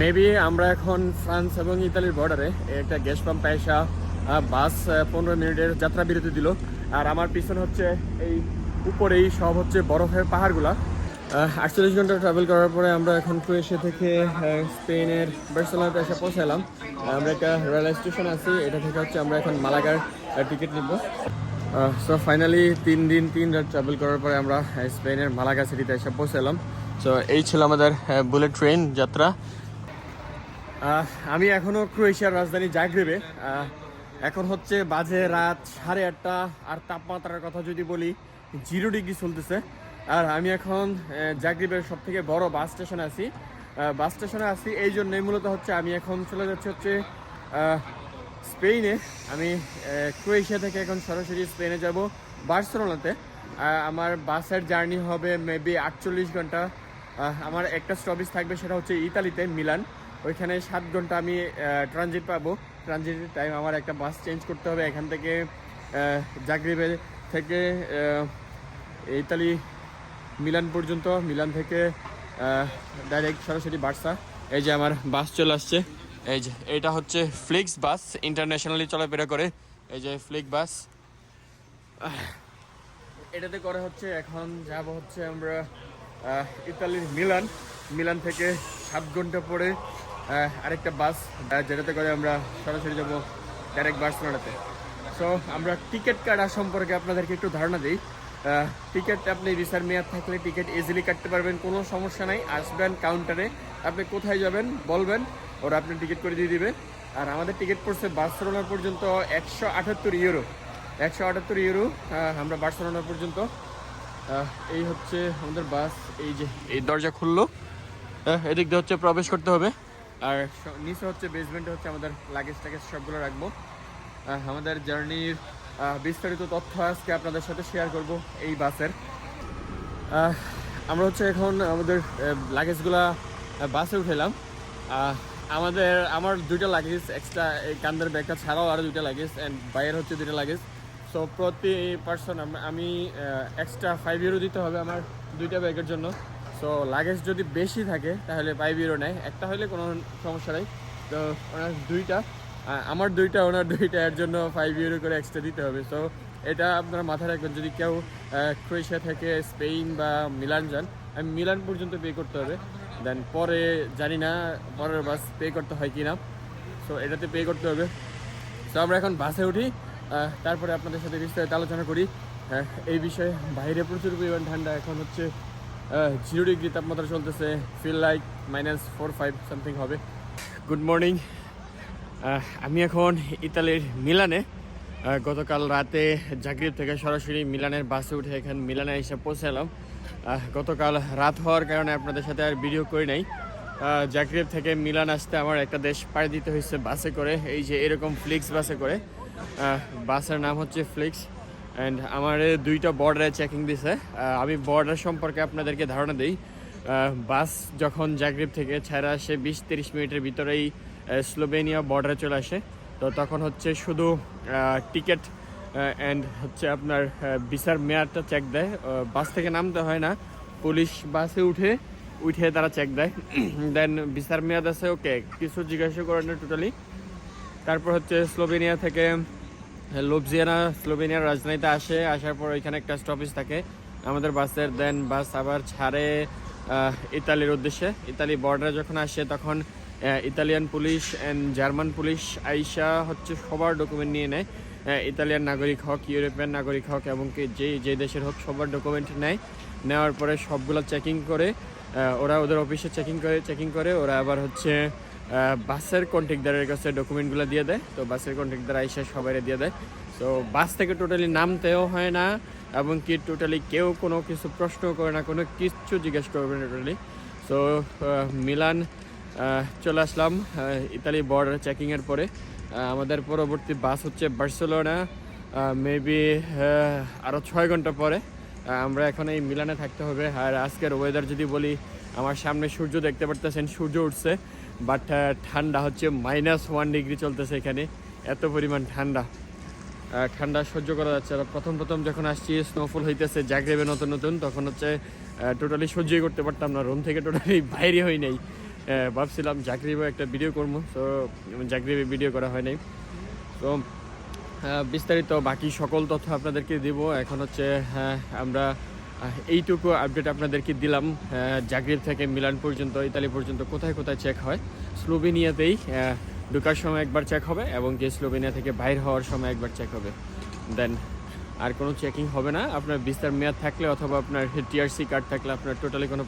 Maybe আমরা এখন France এবং ইতালির বর্ডারে একটা গ্যাস পাম্প এসা বাস পনেরো মিনিটের যাত্রা বিরতি দিল। আর আমার পিছনে হচ্ছে এই উপরেই সব হচ্ছে বরফের পাহাড়গুলা। আটচল্লিশ ঘণ্টা ট্রাভেল করার পরে আমরা এখন ক্রোয়েশিয়া থেকে স্পেনের বার্সেলোনাতে এসে পৌঁছালাম আমরা একটা রেল স্টেশন আছি, এটা থেকে হচ্ছে আমরা এখন মালাগার টিকিট নিব। সো ফাইনালি তিন দিন, তিন রাত ট্রাভেল করার পরে আমরা স্পেনের মালাগা সিটিতে এসে পৌঁছালাম সো এই ছিল আমাদের বুলেট ট্রেন যাত্রা। আমি এখনও ক্রোয়েশিয়ার রাজধানী জাগ্রেবে। এখন হচ্ছে বাজে রাত সাড়ে আটটা, আর তাপমাত্রার কথা যদি বলি জিরো ডিগ্রি চলতেছে। আর আমি এখন জাগ্রেবের সব থেকে বড় বাস স্টেশনে আছি। বাস স্টেশনে আছি, এই জন্যই মূলত হচ্ছে আমি এখন চলে যাচ্ছি হচ্ছে স্পেনে আমি ক্রোয়েশিয়া থেকে এখন সরাসরি স্পেনে যাব বার্সেলোনাতে। আমার বাসের জার্নি হবে মেবি আটচল্লিশ ঘণ্টা। আমার একটা স্টপেজ থাকবে, সেটা হচ্ছে ইতালিতে, মিলান। ওইখানে সাত ঘণ্টা আমি ট্রানজিট পাবো। ট্রানজিট টাইম আমার একটা বাস চেঞ্জ করতে হবে। এখান থেকে জাগ্রেবে থেকে ইতালি, মিলান পর্যন্ত। মিলান থেকে ডাইরেক্ট সরাসরি বার্সা। এই যে আমার বাস চলে আসছে। এই যে, এটা হচ্ছে ফ্লিক্স বাস ইন্টারন্যাশনালি চলাফেরা করে। এই যে ফ্লিক বাস এটাতে করে হচ্ছে, এখন যাব হচ্ছে আমরা ইতালির মিলান। মিলান থেকে সাত ঘণ্টা পরে আরেকটা বাস যেটাতে করে আমরা সরাসরি যাব ডাইরেক্ট বার্সেলোনাতে। সো আমরা টিকিট কাটা সম্পর্কে আপনাদেরকে একটু ধারণা দিই। টিকিট আপনি রিসার মেয়াদ থাকলে টিকিট ইজিলি কাটতে পারবেন, কোনো সমস্যা নাই। আসবেন কাউন্টারে আপনি কোথায় যাবেন বলবেন, ওরা আপনি টিকিট করে দিয়ে দিবে। আর আমাদের টিকিট পড়ছে বার্সেলোনা পর্যন্ত একশো আটাত্তর ইউরো একশো আটাত্তর ইউরো আমরা বার্সেলোনা পর্যন্ত। এই হচ্ছে আমাদের বাস এই যে এই দরজা খুললো। এদিক দিয়ে হচ্ছে প্রবেশ করতে হবে। আর নিচে হচ্ছে বেসমেন্টে হচ্ছে আমাদের লাগেজ টাগেজ সবগুলো রাখব। আমাদের জার্নির বিস্তারিত তথ্য আজকে আপনাদের সাথে শেয়ার করব এই বাসের। আমরা হচ্ছে এখন আমাদের লাগেজগুলা বাসে উঠেলাম। আমাদের আমার দুইটা লাগেজ এক্সট্রা এই কান্দের ব্যাগটা ছাড়াও আরও দুইটা লাগেজ অ্যান্ড বাইরের হচ্ছে দুইটা লাগেজ সো প্রতি পার্সন আমি এক্সট্রা ফাইভ ইউরো দিতে হবে আমার দুইটা ব্যাগের জন্য। সো লাগেজ যদি বেশি থাকে, তাহলে ফাইভ ইউরো নেয়। একটা হলে কোনো সমস্যা নেই। তো, ওনার দুইটা আমার দুইটা, ওনার দুইটা, এর জন্য ফাইভ ইউরো করে এক্সট্রা দিতে হবে। সো এটা আপনারা মাথায় রাখবেন, যদি কেউ ক্রোয়েশিয়া থেকে স্পেন বা মিলান যান আমি মিলান পর্যন্ত পে করতে হবে। দেন পরে জানি না, পরের বাস পে করতে হয় কি না সো এটাতে পে করতে হবে। তো আমরা এখন বাসে উঠি। তারপরে আপনাদের সাথে বিস্তারিত আলোচনা করি। এই বিষয়ে বাইরে প্রচুর পরিমাণ ঠান্ডা, এখন হচ্ছে জিরো ডিগ্রি তাপমাত্রা চলতেছে feel like minus four five something হবে। গুড মর্নিং আমি এখন ইতালির মিলানে গতকাল রাতে জাগরিব থেকে সরাসরি মিলানের বাসে উঠে এখানে মিলানে এসে পৌঁছালাম। গতকাল রাত হওয়ার কারণে আপনাদের সাথে আর ভিডিও করি নাই। জাগরিব থেকে মিলান আসতে আমার একটা দেশ পাড়ি দিতে হয়েছে বাসে করে, এই যে এরকম ফ্লিক্স বাসে করে। বাসের নাম হচ্ছে ফ্লিক্স অ্যান্ড আমার দুইটা বর্ডারে চেকিং দিছে। আমি বর্ডার সম্পর্কে আপনাদেরকে ধারণা দিই। বাস যখন জাগরিব থেকে ছাড়া আসে, বিশ তিরিশ মিনিটের ভিতরেই স্লোভেনিয়া বর্ডারে চলে আসে। তো তখন হচ্ছে শুধু টিকিট অ্যান্ড হচ্ছে আপনার বিচার মেয়াদটা চেক দেয়। বাস থেকে নামতে হয় না। পুলিশ বাসে উঠে উঠে তারা চেক দেয়। দেন বিচার মেয়াদ আছে ওকে কিছু জিজ্ঞাসা করেন টোটালি তারপর হচ্ছে স্লোভেনিয়া থেকে লোবজিয়ানা স্লোভেনিয়ার রাজধানীতে আসে। আসার পর ওইখানে একটা স্টপেজ থাকে। আমাদের বাসের দেন বাস আবার ছাড়ে ইতালির উদ্দেশ্যে। ইতালি বর্ডারে যখন আসে তখন Italian police and German police আইসা হচ্ছে সবার ডকুমেন্ট নিয়ে নেয়। ইতালিয়ান নাগরিক হোক, ইউরোপিয়ান নাগরিক হোক এবং কি যে যে দেশের হোক সবার ডকুমেন্ট নেয়। নেওয়ার পরে সবগুলো চেকিং করে ওরা ওদের অফিসে চেকিং করে চেকিং করে, ওরা আবার হচ্ছে বাসের কন্ট্রাক্টদারের কাছে ডকুমেন্টগুলো দিয়ে দেয়। তো বাসের কন্ট্রাক্টদার আইসা সবাই দিয়ে দেয়। তো বাস থেকে টোটালি নামতেও হয় না এবং কি টোটালি কেউ কোনো কিছু প্রশ্ন করে না, কোনো কিচ্ছু জিজ্ঞেস করবে না টোটালি সো মিলান চলে আসলাম ইতালি বর্ডার চেকিংয়ের পরে। আমাদের পরবর্তী বাস হচ্ছে বার্সেলোনা মেবি আরও ছয় ঘণ্টা পরে। আমরা এখন এই মিলানে থাকতে হবে। আর আজকের ওয়েদার যদি বলি, আমার সামনে সূর্য দেখতে পারতেছেন, সূর্য উঠছে। বাট ঠান্ডা হচ্ছে মাইনাস ওয়ান ডিগ্রি চলতেছে এখানে। এত পরিমাণ ঠান্ডা। ঠান্ডা সহ্য করা যাচ্ছে না। প্রথম প্রথম যখন আসছি স্নোফল হইতেছে জাগরেবে নতুন নতুন তখন হচ্ছে টোটালি সহ্যই করতে পারতাম না। রুম থেকে টোটালি বাইরে হই নাই। ভাবছিলাম জাগরিবে একটা ভিডিও করব। তো জাগরিবে ভিডিও করা হয় নাই। তো বিস্তারিত বাকি সকল তথ্য আপনাদেরকে দিব। এখন হচ্ছে হ্যাঁ, আমরা এইটুকু আপডেট আপনাদেরকে দিলাম। জাগরিব থেকে মিলান পর্যন্ত, ইতালি পর্যন্ত কোথায় কোথায় চেক হয়? স্লোভেনিয়াতেই ঢোকার সময় একবার চেক হবে এবং কি স্লোভেনিয়া থেকে বাইর হওয়ার সময় একবার চেক হবে। দেন আর কোনো চেকিং হবে না। আপনার বিস্তার মেয়াদ থাকলে অথবা আপনার টিআরসি কার্ড থাকলে আপনার টোটালি কোনো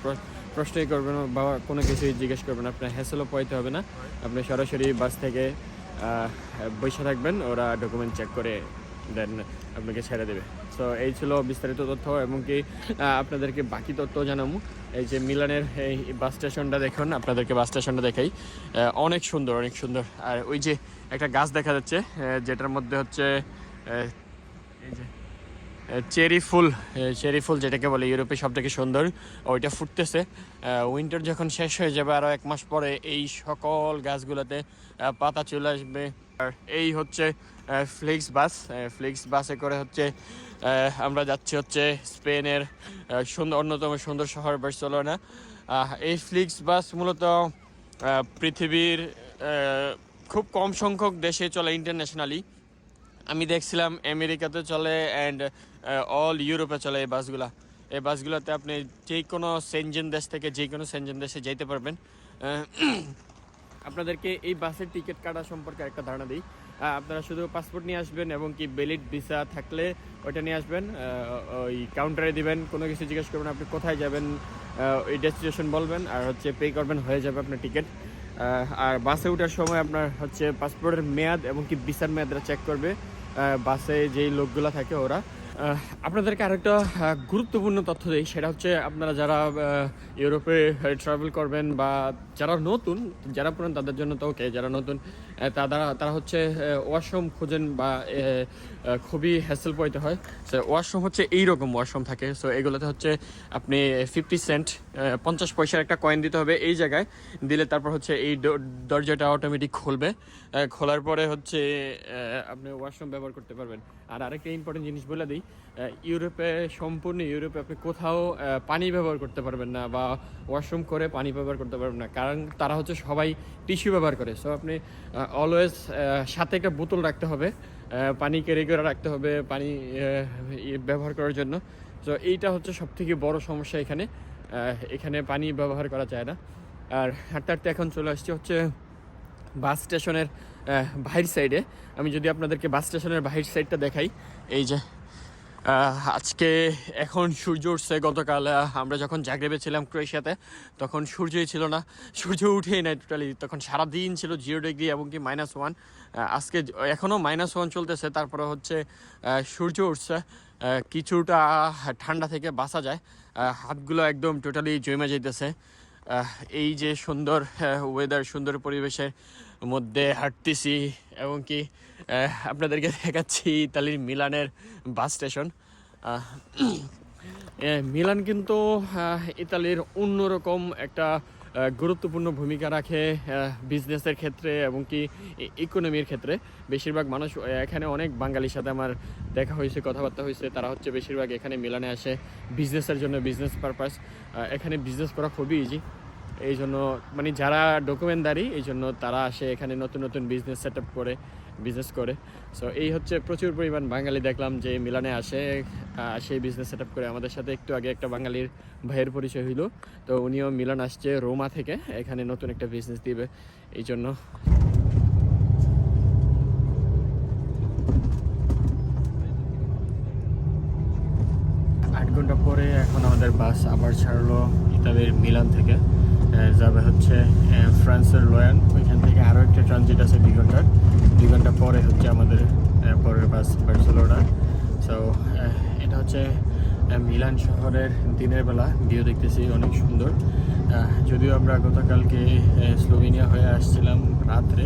প্রশ্নই করবে না বা কোনো কিছুই জিজ্ঞেস করবে না। আপনার হ্যাসেলও পাইতে হবে না। আপনি সরাসরি বাস থেকে বসে থাকবেন, ওরা ডকুমেন্ট চেক করে দেন আপনাকে ছেড়ে দেবে। তো এই ছিল বিস্তারিত তথ্য এবং কি আপনাদেরকে বাকি তথ্য জানাব। এই যে মিলানের এই বাস স্টেশনটা দেখুন, আপনাদেরকে বাস স্টেশনটা দেখাই। অনেক সুন্দর অনেক সুন্দর। আর ওই যে একটা গাছ দেখা যাচ্ছে যেটার মধ্যে হচ্ছে এই যে চেরি ফুল চেরি ফুল যেটাকে বলে ইউরোপে সব থেকে সুন্দর, ওইটা ফুটতেছে। উইন্টার যখন শেষ হয়ে যাবে আরও এক মাস পরে, এই সকল গাছগুলোতে পাতা চলে আসবে। এই হচ্ছে ফ্লিক্স বাস ফ্লিক্স বাসে করে হচ্ছে আমরা যাচ্ছি হচ্ছে স্পেনের সুন্দর অন্যতম সুন্দর শহর বার্সেলোনা। এই ফ্লিক্স বাস মূলত পৃথিবীর খুব কম সংখ্যক দেশে চলে ইন্টারন্যাশনালি আমি দেখছিলাম আমেরিকাতে চলে অ্যান্ড অল ইউরোপে চলে এই বাসগুলা। এই বাসগুলোতে আপনি যে কোনো সেনজেন দেশ থেকে যে কোনো সেনজেন দেশে যেতে পারবেন। আপনাদেরকে এই বাসের টিকিট কাটা সম্পর্কে একটা ধারণা দিই। আপনারা শুধু পাসপোর্ট নিয়ে আসবেন এবং কি বেলিড ভিসা থাকলে ওইটা নিয়ে আসবেন। ওই কাউন্টারে দিবেন, কোনো কিছু জিজ্ঞেস করবেন, আপনি কোথায় যাবেন ওই ডেস্টিনেশন বলবেন, আর হচ্ছে পে করবেন, হয়ে যাবে আপনার টিকিট আর বাসে ওঠার সময় আপনার হচ্ছে পাসপোর্টের মেয়াদ এবং কি ভিসার মেয়াদটা চেক করবে। বাসে যেই লোকগুলো থাকে ওরা। আপনাদেরকে আরেকটা গুরুত্বপূর্ণ তথ্য দিই, সেটা হচ্ছে আপনারা যারা ইউরোপে ট্রাভেল করবেন বা যারা নতুন, যারা পুরান তাদের জন্য তো ওকে যারা নতুন তারা তারা হচ্ছে ওয়াশরুম খোঁজেন বা খুবই হ্যাসেল পাইতে হয়। সো, ওয়াশরুম হচ্ছে এইরকম ওয়াশরুম থাকে। সো, এগুলোতে হচ্ছে আপনি ফিফটি সেন্ট পঞ্চাশ পয়সার একটা কয়েন দিতে হবে এই জায়গায়। দিলে তারপর হচ্ছে এই দরজাটা অটোমেটিক খুলবে। খোলার পরে হচ্ছে আপনি ওয়াশরুম ব্যবহার করতে পারবেন। আর আরেকটা ইম্পর্টেন্ট জিনিস বলে দিই ইউরোপে, সম্পূর্ণ ইউরোপে আপনি কোথাও পানি ব্যবহার করতে পারবেন না বা ওয়াশরুম করে পানি ব্যবহার করতে পারবেন না। কারণ তারা হচ্ছে সবাই টিস্যু ব্যবহার করে। সো, আপনি অলওয়েজ সাথে একটা বোতল রাখতে হবে পানিকে করে রাখতে হবে, পানি ব্যবহার করার জন্য। তো এইটা হচ্ছে সব থেকে বড় সমস্যা এখানে। এখানে পানি ব্যবহার করা যায় না। আর হাঁটতে হাঁটতে এখন চলে আসছি হচ্ছে বাস স্টেশনের বাহির সাইডে আমি যদি আপনাদেরকে বাস স্টেশনের বাহির সাইডটা দেখাই, এই যে আজকে এখন সূর্য উঠছে গতকাল। আমরা যখন জাগরেবে ছিলাম ক্রোয়েশিয়াতে তখন সূর্যই ছিল না। সূর্য উঠেই নাই টোটালি তখন সারা দিন ছিল জিরো ডিগ্রি এবং কি মাইনাস ওয়ান আজকে এখনও মাইনাস ওয়ান চলতেছে। তারপরে হচ্ছে সূর্য উঠছে। কিছুটা ঠান্ডা থেকে বাঁচা যায়। হাতগুলো একদম টোটালি জমে যাইতেছে। আহ, এই যে সুন্দর ওয়েদার সুন্দর পরিবেশের মধ্যে হাঁটতেছি এবং কি আপনাদেরকে দেখাচ্ছি ইতালির মিলানের বাস স্টেশন। মিলান কিন্তু ইতালির অন্যরকম একটা গুরুত্বপূর্ণ ভূমিকা রাখে বিজনেসের ক্ষেত্রে এবং কি ইকোনমির ক্ষেত্রে। বেশিরভাগ মানুষ এখানে অনেক বাঙালির সাথে আমার দেখা হয়েছে, কথাবার্তা হয়েছে। তারা হচ্ছে বেশিরভাগ এখানে মিলানে আসে বিজনেসের জন্য বিজনেস পারপাস এখানে বিজনেস করা খুবই ইজি এই জন্য মানে যারা ডকুমেন্টদারি এই জন্য তারা আসে এখানে নতুন নতুন বিজনেস সেট করে বিজনেস করে। সো এই হচ্ছে প্রচুর পরিমাণ বাঙালি দেখলাম যে মিলানে আসে সেই বিজনেস সেট করে। আমাদের সাথে একটু আগে একটা বাঙালির ভাইয়ের পরিচয় হইল। তো উনিও মিলান আসছে রোমা থেকে, এখানে নতুন একটা বিজনেস দিবে। এই জন্য আট ঘণ্টা পরে এখন আমাদের বাস আবার ছাড়লো ইতালির মিলান থেকে। যাবে হচ্ছে ফ্রান্সের লয়ান। ওইখান থেকে আরও একটা ট্রানজিট আছে দুই ঘণ্টার। দুই ঘণ্টা পরে হচ্ছে আমাদের পরের বাস বার্সেলোনা সো এটা হচ্ছে মিলান শহরের দিনের বেলা। ভিউ দেখতেছি, অনেক সুন্দর। যদিও আমরা গতকালকে স্লোভেনিয়া হয়ে আসছিলাম রাত্রে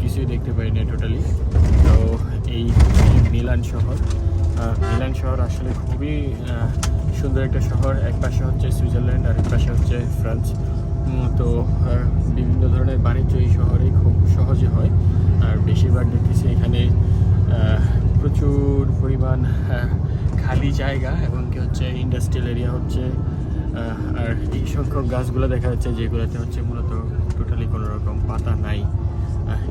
কিছুই দেখতে পাইনি টোটালি তো এই মিলান শহর মিলান শহর আসলে খুবই সুন্দর একটা শহর। এক পাশে হচ্ছে সুইজারল্যান্ড আর এক পাশে হচ্ছে ফ্রান্স। তো বিভিন্ন ধরনের বাণিজ্য এই শহরে খুব সহজে হয়। আর বেশিরভাগ দেখতেছি এখানে প্রচুর পরিমাণ খালি জায়গা এবং কি হচ্ছে ইন্ডাস্ট্রিয়াল এরিয়া হচ্ছে আর এই সংখ্যক গাছগুলো দেখা যাচ্ছে যেগুলোতে হচ্ছে মূলত টোটালি কোনো রকম পাতা নাই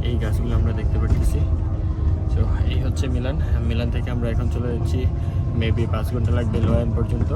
এই গাছগুলো আমরা দেখতে পাচ্ছি তো এই হচ্ছে মিলান। মিলান থেকে আমরা এখন চলে যাচ্ছি মেবি পাঁচ ঘণ্টা লাগবে লয়ান পর্যন্ত।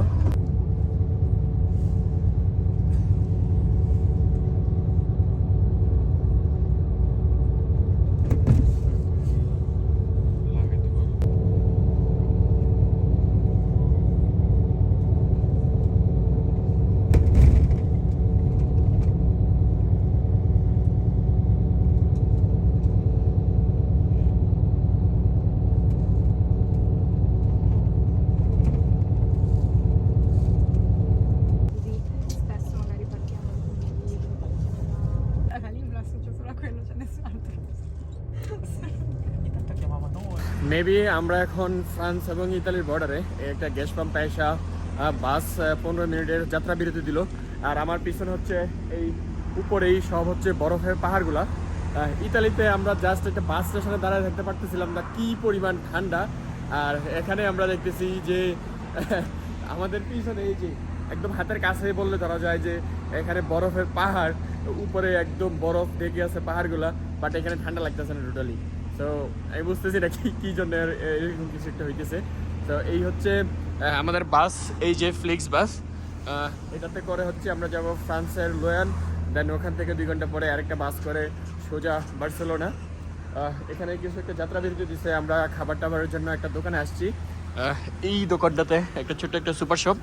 মেবি আমরা এখন ফ্রান্স এবং ইতালির বর্ডারে একটা গ্যাস পাম্প এসা বাস পনেরো মিনিটের যাত্রা বিরতি দিল। আর আমার পিছনে হচ্ছে এই উপরেই সব হচ্ছে বরফের পাহাড়গুলা। ইতালিতে আমরা জাস্ট একটা বাস স্টেশনে দাঁড়ায় থাকতে পারতেছিলাম না, কি পরিমাণ ঠান্ডা। আর এখানে আমরা দেখতেছি যে, আমাদের পিছনে এই যে একদম হাতের কাছে বললে ধরা যায় যে, এখানে বরফের পাহাড়, উপরে একদম বরফ ঢেকে আছে পাহাড়গুলা বাট এখানে ঠান্ডা লাগতেছে না টোটালি তো আমি বুঝতেছি না কি কি জন্য এর- এরকম কিছু একটা হইতেছে। তো এই হচ্ছে আমাদের বাস, এই যে ফ্লিক্স বাস এটাতে করে হচ্ছে আমরা যাব ফ্রান্সের লোয়ান, দেন ওখান থেকে দুই ঘণ্টা পরে আরেকটা বাস করে সোজা বার্সেলোনা। এখানে কিছু একটা যাত্রা বিরতি দিছে, আমরা খাবার টাবারের জন্য একটা দোকানে আসছি। এই দোকানটাতে একটা ছোট্ট একটা সুপার শপ।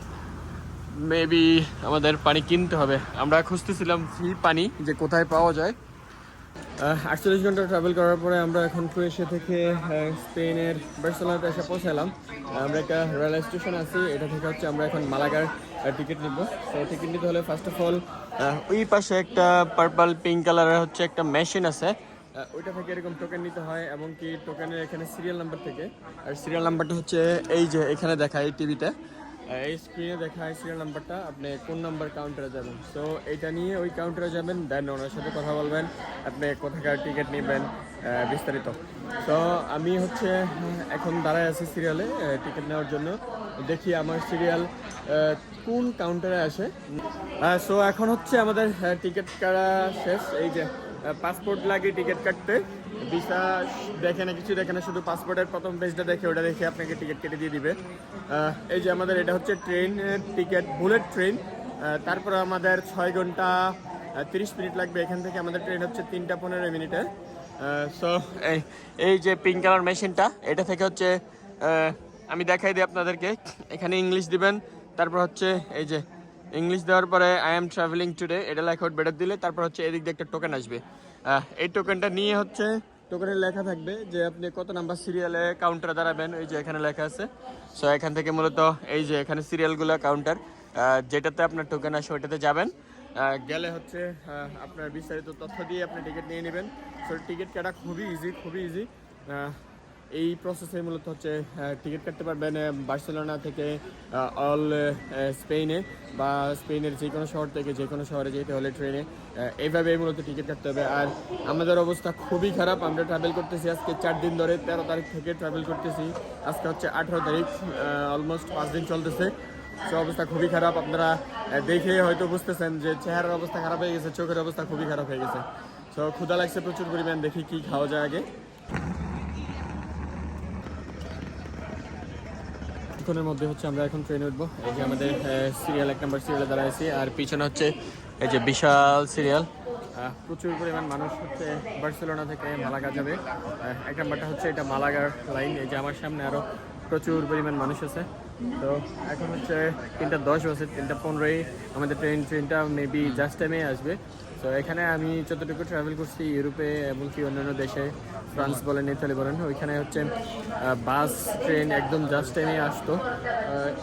মেবি আমাদের পানি কিনতে হবে। আমরা খুঁজতেছিলাম ফ্রি পানি, যে কোথায় পাওয়া যায়। আটচল্লিশ ঘণ্টা ট্রাভেল করার পরে আমরা এখন ক্রোয়েশিয়া থেকে স্পেনের বার্সেলোনাতে এসে পৌঁছালাম। আমরা একটা রেল স্টেশন আছি, এটা থেকে হচ্ছে আমরা এখন মালাগার টিকিট নিব। তো টিকিট নিতে হলে ফার্স্ট অফ অল ওই পাশে একটা পার্পল পিঙ্ক কালারের হচ্ছে একটা মেশিন আছে। ওইটা থেকে এরকম টোকেন নিতে হয়, এবং কি টোকেনের এখানে সিরিয়াল নাম্বার থেকে। আর সিরিয়াল নাম্বারটা হচ্ছে এই যে এখানে দেখায় এই টিভিতে এই স্ক্রিনে দেখায় সিরিয়াল নাম্বারটা আপনি কোন নাম্বার কাউন্টারে যাবেন? সো এটা নিয়ে ওই কাউন্টারে যাবেন দেন ওনার সাথে কথা বলবেন, আপনি কোথাকার টিকিট নেবেন বিস্তারিত। তো আমি হচ্ছে, এখন দাঁড়ায় আছি সিরিয়ালে টিকিট নেওয়ার জন্য। দেখি আমার সিরিয়াল কোন কাউন্টারে আসে। সো এখন হচ্ছে আমাদের টিকিট কাটা শেষ। এই যে পাসপোর্ট লাগে টিকিট কাটতে। ভিসা দেখে না, কিছু দেখে না, শুধু পাসপোর্টের প্রথম পেজটা দেখে, ওটা দেখে আপনাকে টিকিট কেটে দিয়ে দিবে। এই যে আমাদের এটা হচ্ছে ট্রেন টিকিট বুলেট ট্রেন তারপরে আমাদের ছয় ঘণ্টা তিরিশ মিনিট লাগবে এখান থেকে। আমাদের ট্রেন হচ্ছে তিনটা পনেরো মিনিটে। সো এই এই যে পিঙ্ক কালার মেশিনটা এটা থেকে হচ্ছে আমি দেখাই দিই আপনাদেরকে। এখানে ইংলিশ দিবেন, তারপর হচ্ছে এই যে ইংলিশ দেওয়ার পরে আই এম ট্রাভেলিং টুডে এটা লেখা আউট বেটার দিলে, তারপর হচ্ছে এদিক দিয়ে একটা টোকেন আসবে। এই টোকেনটা নিয়ে হচ্ছে টোকেনে লেখা থাকবে যে আপনি কত নাম্বার সিরিয়ালে কাউন্টারে দাঁড়াবেন ওই যে এখানে লেখা আছে। সো এখান থেকে মূলত এই যে এখানে সিরিয়ালগুলো কাউন্টার যেটাতে আপনার টোকেন আসে ওইটাতে যাবেন। গেলে হচ্ছে আপনার বিস্তারিত তথ্য দিয়ে আপনি টিকিট নিয়ে নেবেন। সো টিকিট কাটা খুবই ইজি খুবই ইজি এই প্রসেসে মূলত হচ্ছে টিকিট কাটতে পারবেন বার্সেলোনা থেকে অল স্পেনে বা স্পেনের যে কোনো শহর থেকে যে কোনো শহরে যেতে হলে ট্রেনে এইভাবে মূলত টিকিট কাটতে হবে। আর আমাদের অবস্থা খুবই খারাপ, আমরা ট্রাভেল করতেছি আজকে চার দিন ধরে, তেরো তারিখ থেকে ট্রাভেল করতেছি। আজকে হচ্ছে আঠেরো তারিখ অলমোস্ট পাঁচ দিন চলতেছে। সে অবস্থা খুবই খারাপ। আপনারা দেখে হয়তো বুঝতেছেন যে চেহারার অবস্থা খারাপ হয়ে গেছে, চোখের অবস্থা খুবই খারাপ হয়ে গেছে। সো ক্ষুদা লাগছে প্রচুর পরিমাণ, দেখি কি খাওয়া যায় আগে। কিছুক্ষণের মধ্যে হচ্ছে আমরা এখন ট্রেনে উঠবো। এই যে আমাদের সিরিয়াল এক নম্বর সিরিয়ালে দাঁড়াইছি, আর পিছনে হচ্ছে এই যে বিশাল সিরিয়াল প্রচুর পরিমাণ মানুষ হচ্ছে বার্সেলোনা থেকে মালাগা যাবে। এক নম্বরটা হচ্ছে এটা মালাগার লাইন এই যে আমার সামনে আরও প্রচুর পরিমাণ মানুষ আছে। তো এখন হচ্ছে তিনটা দশ বছর তিনটা পনেরোই, আমাদের ট্রেন ট্রেনটা মেবি জাস্ট টাইমে আসবে। তো এখানে আমি যতটুকু ট্রাভেল করছি ইউরোপে এবং কি অন্যান্য দেশে ফ্রান্স বলেন ইতালি বলেন, ওইখানে হচ্ছে বাস ট্রেন একদম জাস্ট টাইমে আসতো।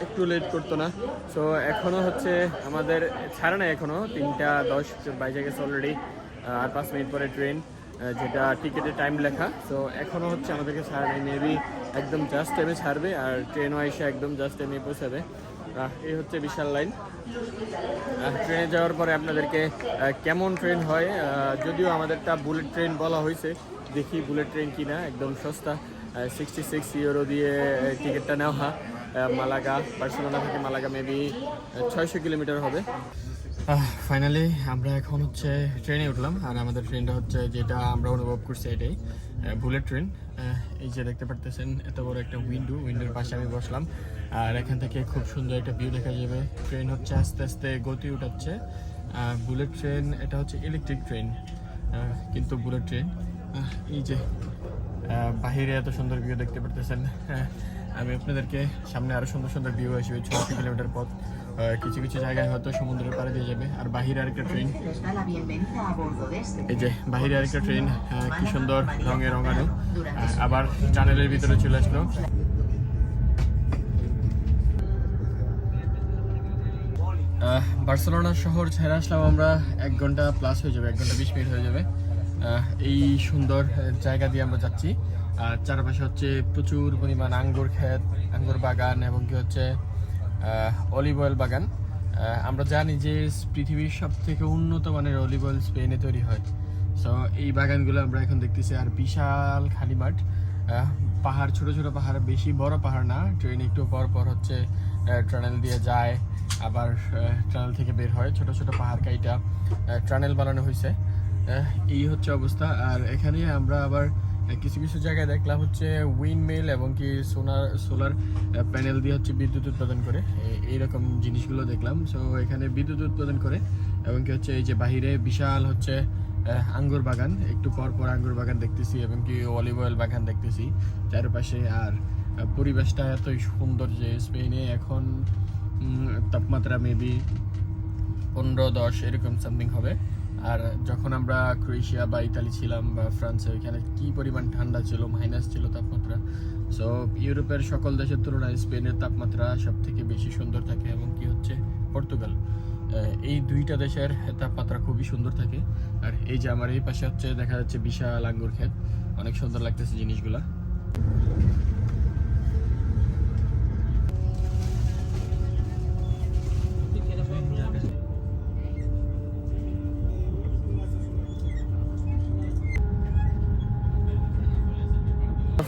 একটু লেট করতো না। সো এখনও হচ্ছে আমাদের ছাড়ে না এখনও তিনটা দশ বাইজে গেছে অলরেডি আর পাঁচ মিনিট পরে ট্রেন যেটা টিকিটের টাইম লেখা। তো এখনও হচ্ছে আমাদেরকে ছাড়ে নাই। মেবি একদম জাস্ট টাইমে ছাড়বে আর ট্রেনও এসে একদম জাস্ট টাইমে পৌঁছাবে। এই হচ্ছে বিশাল লাইন ট্রেনে যাওয়ার পরে আপনাদেরকে কেমন ট্রেন হয়? যদিও আমাদেরটা বুলেট ট্রেন বলা হয়েছে, দেখি বুলেট ট্রেন কিনা, একদম সস্তা। সিক্সটি সিক্স ইউরো দিয়ে টিকিটটা নেওয়া মালাগা, বার্সেলোনা থেকে মালাগা মেবি ছয়শো কিলোমিটার হবে। ফাইনালি আমরা এখন হচ্ছে ট্রেনে উঠলাম, আর আমাদের ট্রেনটা হচ্ছে যেটা আমরা অনুভব করছি এটাই বুলেট ট্রেন এই যে দেখতে পারতেছেন, এত বড় একটা উইন্ডো উইন্ডোর পাশে আমি বসলাম। আর এখান থেকে খুব সুন্দর একটা ভিউ দেখা যাবে। ট্রেন হচ্ছে আস্তে আস্তে গতি উঠাচ্ছে। বুলেট ট্রেন এটা হচ্ছে ইলেকট্রিক ট্রেন কিন্তু বুলেট ট্রেন এই যে বাহিরে এত সুন্দর ভিউ দেখতে পারতেছেন। আহ, আমি আপনাদেরকে সামনে আরও সুন্দর সুন্দর ভিউ আসবে ছয়শো কিলোমিটার পথ। কিছু কিছু জায়গায় হয়তো সমুদ্রের পাড়ে দিয়ে যাবে। আর বাহিরে আরেকটা ট্রেন এই যে বাহিরে আরেকটা ট্রেন কি সুন্দর রঙে রঙানো। আবার টানেলের ভিতরে চলে আসলো। বার্সেলোনা শহর ছেড়ে আসলাম আমরা এক ঘণ্টা প্লাস হয়ে যাবে, এক ঘণ্টা বিশ মিনিট হয়ে যাবে। এই সুন্দর জায়গা দিয়ে আমরা যাচ্ছি। আর চারপাশে হচ্ছে প্রচুর পরিমাণ আঙ্গুর ক্ষেত, আঙ্গুর বাগান এবং কি হচ্ছে অলিভ অয়েল বাগান। আমরা জানি যে পৃথিবীর সব থেকে উন্নত মানের অলিভ অয়েল স্পেনে তৈরি হয়। সো এই বাগানগুলো আমরা এখন দেখতেছি আর বিশাল খালি মাঠ। পাহাড়, ছোট ছোট পাহাড়, বেশি বড় পাহাড় না। ট্রেন একটু পর পর হচ্ছে টানেল দিয়ে যায়। আবার টানেল থেকে বের হয়। ছোট ছোট পাহাড় কাইটা টানেল বানানো হয়েছে। এই হচ্ছে অবস্থা। আর এখানে আমরা আবার কিছু কিছু জায়গায় দেখলাম হচ্ছে উইন্ড মিল এবং কি সোনার সোলার প্যানেল দিয়ে হচ্ছে বিদ্যুৎ উৎপাদন করে। এইরকম জিনিসগুলো দেখলাম। সো এখানে বিদ্যুৎ উৎপাদন করে এবং কি হচ্ছে এই যে বাহিরে বিশাল হচ্ছে আঙ্গুর বাগান। একটু পর পর আঙ্গুর বাগান দেখতেছি এবং কি অলিভ অয়েল বাগান দেখতেছি চারপাশে। আর পরিবেশটা এতই সুন্দর যে স্পেনে এখন তাপমাত্রা মেবি পনেরো, দশ, এরকম সামথিং হবে। আর যখন আমরা ক্রোয়েশিয়া বা ইতালি ছিলাম বা ফ্রান্সে, ওইখানে কি পরিমাণ ঠান্ডা ছিল মাইনাস ছিল তাপমাত্রা? সো ইউরোপের সকল দেশের তুলনায় স্পেনের তাপমাত্রা সব থেকে বেশি সুন্দর থাকে এবং কি হচ্ছে, পর্তুগাল। এই দুইটা দেশের তাপমাত্রা খুবই সুন্দর থাকে। আর এই যে আমার এই পাশে হচ্ছে, দেখা যাচ্ছে বিশাল আঙ্গুর ক্ষেত। অনেক সুন্দর লাগতেছে জিনিসগুলা।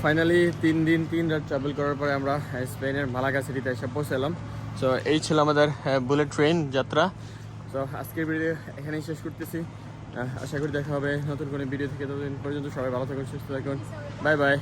ফাইনালি তিন দিন, তিন রাত ট্রাভেল করার পরে আমরা স্পেনের মালাগা সিটিতে এসে পৌঁছালাম সো এই ছিল আমাদের বুলেট ট্রেন যাত্রা। সো আজকের ভিডিও এখানেই শেষ করতেছি। আশা করি দেখা হবে নতুন কোনো ভিডিও থেকে ততদিন পর্যন্ত। সবাই ভালো থাকুন, সুস্থ থাকুন। Bye bye